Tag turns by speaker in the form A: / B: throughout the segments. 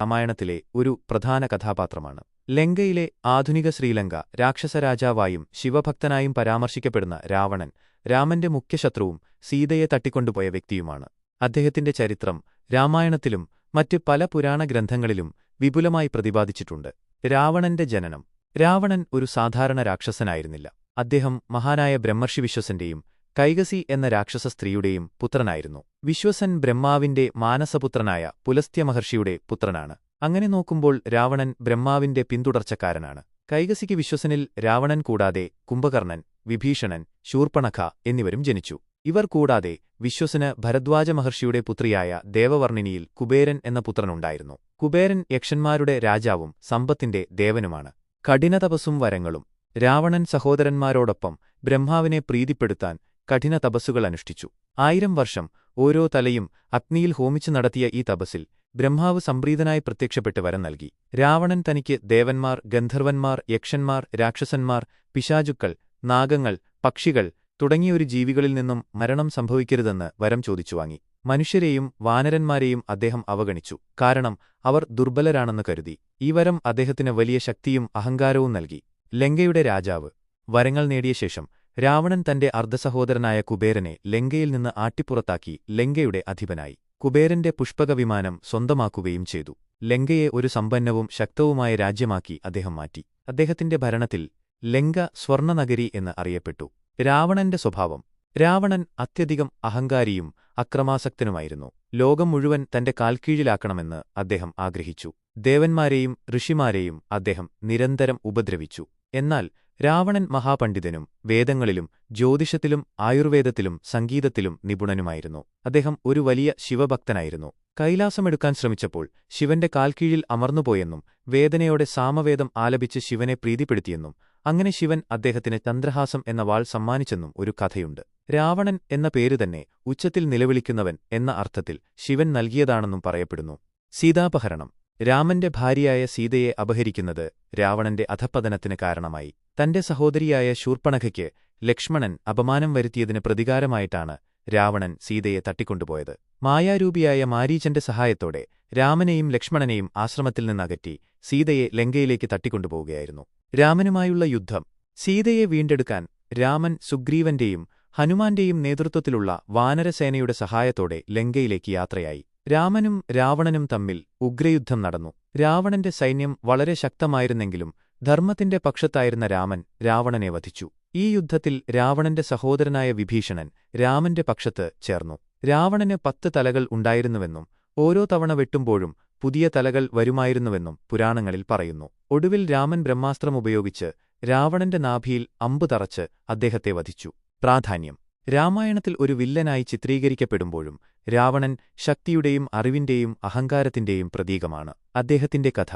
A: രാമായണത്തിലെ ഒരു പ്രധാന കഥാപാത്രമാണ്. ലങ്കയിലെ ആധുനിക ശ്രീലങ്ക രാക്ഷസരാജാവായും ശിവഭക്തനായും പരാമർശിക്കപ്പെടുന്ന രാവണൻ രാമന്റെ മുഖ്യശത്രുവും സീതയെ തട്ടിക്കൊണ്ടുപോയ വ്യക്തിയുമാണ്. അദ്ദേഹത്തിന്റെ ചരിത്രം രാമായണത്തിലും മറ്റ് പല പുരാണ ഗ്രന്ഥങ്ങളിലും വിപുലമായി പ്രതിപാദിച്ചിട്ടുണ്ട്. രാവണന്റെ ജനനം. രാവണൻ ഒരു സാധാരണ രാക്ഷസനായിരുന്നില്ല. അദ്ദേഹം മഹാനായ ബ്രഹ്മർഷി വിശ്വസന്റെയും കൈകസി എന്ന രാക്ഷസ സ്ത്രീയുടെയും പുത്രനായിരുന്നു. വിശ്വസൻ ബ്രഹ്മാവിന്റെ മാനസപുത്രനായ പുലസ്ത്യ മഹർഷിയുടെ പുത്രനാണ്. അങ്ങനെ നോക്കുമ്പോൾ രാവണൻ ബ്രഹ്മാവിന്റെ പിന്തുടർച്ചക്കാരനാണ്. കൈകസിക്ക് വിശ്വസനിൽ രാവണൻ കൂടാതെ കുംഭകർണൻ വിഭീഷണൻ ശൂർപ്പണഖ എന്നിവരും ജനിച്ചു. ഇവർ കൂടാതെ വിശ്വസന് ഭരദ്വാജ മഹർഷിയുടെ പുത്രിയായ ദേവവർണിനിയിൽ കുബേരൻ എന്ന പുത്രനുണ്ടായിരുന്നു. കുബേരൻ യക്ഷന്മാരുടെ രാജാവും സമ്പത്തിന്റെ ദേവനുമാണ്. കഠിനതപസ്സും വരങ്ങളും. രാവണൻ സഹോദരന്മാരോടൊപ്പം ബ്രഹ്മാവിനെ പ്രീതിപ്പെടുത്താൻ കഠിന തപസ്സുകൾ അനുഷ്ഠിച്ചു. ആയിരം വർഷം ഓരോ തലയും അഗ്നിയിൽ ഹോമിച്ചു നടത്തിയ ഈ തപസ്സിൽ ബ്രഹ്മാവ് സംപ്രീതനായി പ്രത്യക്ഷപ്പെട്ട് വരം നൽകി. രാവണൻ തനിക്ക് ദേവന്മാർ ഗന്ധർവന്മാർ യക്ഷന്മാർ രാക്ഷസന്മാർ പിശാചുക്കൾ നാഗങ്ങൾ പക്ഷികൾ തുടങ്ങിയൊരു ജീവികളിൽ നിന്നും മരണം സംഭവിക്കരുതെന്ന് വരം ചോദിച്ചു വാങ്ങി. മനുഷ്യരെയും വാനരന്മാരെയും അദ്ദേഹം അവഗണിച്ചു. കാരണം അവർ ദുർബലരാണെന്ന് കരുതി. ഈ വരം അദ്ദേഹത്തിന് വലിയ ശക്തിയും അഹങ്കാരവും നൽകി. ലങ്കയുടെ രാജാവ് വരങ്ങൾ നേടിയ ശേഷം രാവണൻ തന്റെ അർദ്ധസഹോദരനായ കുബേരനെ ലങ്കയിൽ നിന്ന് ആട്ടിപ്പുറത്താക്കി ലങ്കയുടെ അധിപനായി. കുബേരന്റെ പുഷ്പകവിമാനം സ്വന്തമാക്കുകയും ചെയ്തു. ലങ്കയെ ഒരു സമ്പന്നവും ശക്തവുമായ രാജ്യമാക്കി അദ്ദേഹം മാറ്റി. അദ്ദേഹത്തിന്റെ ഭരണത്തിൽ ലങ്ക സ്വർണനഗരി എന്ന് അറിയപ്പെട്ടു. രാവണന്റെ സ്വഭാവം. രാവണൻ അത്യധികം അഹങ്കാരിയും അക്രമാസക്തനുമായിരുന്നു. ലോകം മുഴുവൻ തന്റെ കാൽക്കീഴിലാക്കണമെന്ന് അദ്ദേഹം ആഗ്രഹിച്ചു. ദേവന്മാരെയും ഋഷിമാരെയും അദ്ദേഹം നിരന്തരം ഉപദ്രവിച്ചു. എന്നാൽ രാവണൻ മഹാപണ്ഡിതനും വേദങ്ങളിലും ജ്യോതിഷത്തിലും ആയുർവേദത്തിലും സംഗീതത്തിലും നിപുണനുമായിരുന്നു. അദ്ദേഹം ഒരു വലിയ ശിവഭക്തനായിരുന്നു. കൈലാസമെടുക്കാൻ ശ്രമിച്ചപ്പോൾ ശിവന്റെ കാൽക്കീഴിൽ അമർന്നുപോയെന്നും വേദനയോടെ സാമവേദം ആലപിച്ച് ശിവനെ പ്രീതിപ്പെടുത്തിയെന്നും അങ്ങനെ ശിവൻ അദ്ദേഹത്തിന് ചന്ദ്രഹാസം എന്ന വാൾ സമ്മാനിച്ചെന്നും ഒരു കഥയുണ്ട്. രാവണൻ എന്ന പേര് തന്നെ ഉച്ചത്തിൽ നിലവിളിക്കുന്നവൻ എന്ന അർത്ഥത്തിൽ ശിവൻ നൽകിയതാണെന്നും പറയപ്പെടുന്നു. സീതാപഹരണം. രാമന്റെ ഭാര്യയായ സീതയെ അപഹരിക്കുന്നത് രാവണന്റെ അധപ്പതനത്തിന് കാരണമായി. തന്റെ സഹോദരിയായ ശൂർപ്പണഖയ്ക്ക് ലക്ഷ്മണൻ അപമാനം വരുത്തിയതിന് പ്രതികാരമായിട്ടാണ് രാവണൻ സീതയെ തട്ടിക്കൊണ്ടുപോയത്. മായാരൂപിയായ മാരീചന്റെ സഹായത്തോടെ രാമനെയും ലക്ഷ്മണനെയും ആശ്രമത്തിൽ നിന്നകറ്റി സീതയെ ലങ്കയിലേക്ക് തട്ടിക്കൊണ്ടുപോവുകയായിരുന്നു. രാമനുമായുള്ള യുദ്ധം സീതയെ വീണ്ടെടുക്കാൻ രാമൻ സുഗ്രീവന്റെയും ഹനുമാന്റെയും നേതൃത്വത്തിലുള്ള വാനരസേനയുടെ സഹായത്തോടെ ലങ്കയിലേക്ക് യാത്രയായി. രാമനും രാവണനും തമ്മിൽ ഉഗ്രയുദ്ധം നടന്നു. രാവണന്റെ സൈന്യം വളരെ ശക്തമായിരുന്നെങ്കിലും ധർമ്മത്തിന്റെ പക്ഷത്തായിരുന്ന രാമൻ രാവണനെ വധിച്ചു. ഈ യുദ്ധത്തിൽ രാവണന്റെ സഹോദരനായ വിഭീഷണൻ രാമന്റെ പക്ഷത്ത് ചേർന്നു. രാവണന് പത്ത് തലകൾ ഉണ്ടായിരുന്നുവെന്നും ഓരോ തവണ വെട്ടുമ്പോഴും പുതിയ തലകൾ വരുമായിരുന്നുവെന്നും പുരാണങ്ങളിൽ പറയുന്നു. ഒടുവിൽ രാമൻ ബ്രഹ്മാസ്ത്രമുപയോഗിച്ച് രാവണന്റെ നാഭിയിൽ അമ്പ് തറച്ച് അദ്ദേഹത്തെ വധിച്ചു. പ്രാധാന്യം രാമായണത്തിൽ ഒരു വില്ലനായി ചിത്രീകരിക്കപ്പെടുമ്പോഴും രാവണൻ ശക്തിയുടെയും അറിവിന്റെയും അഹങ്കാരത്തിന്റെയും പ്രതീകമാണ് അദ്ദേഹത്തിന്റെ കഥ.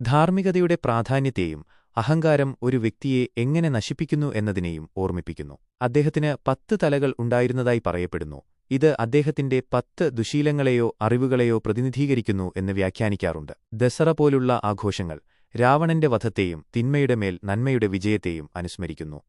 A: ധാർമ്മികതയുടെ പ്രാധാന്യത്തെയും അഹങ്കാരം ഒരു വ്യക്തിയെ എങ്ങനെ നശിപ്പിക്കുന്നു എന്നതിനെയും ഓർമ്മിപ്പിക്കുന്നു. അദ്ദേഹത്തിന് പത്ത് തലകൾ ഉണ്ടായിരുന്നതായി പറയപ്പെടുന്നു. ഇത് അദ്ദേഹത്തിന്റെ പത്ത് ദുശീലങ്ങളെയോ അറിവുകളെയോ പ്രതിനിധീകരിക്കുന്നു എന്ന് വ്യാഖ്യാനിക്കാറുണ്ട്. ദസറ പോലുള്ള ആഘോഷങ്ങൾ രാവണന്റെ വധത്തെയും തിന്മയുടെ മേൽ നന്മയുടെ വിജയത്തെയും അനുസ്മരിക്കുന്നു.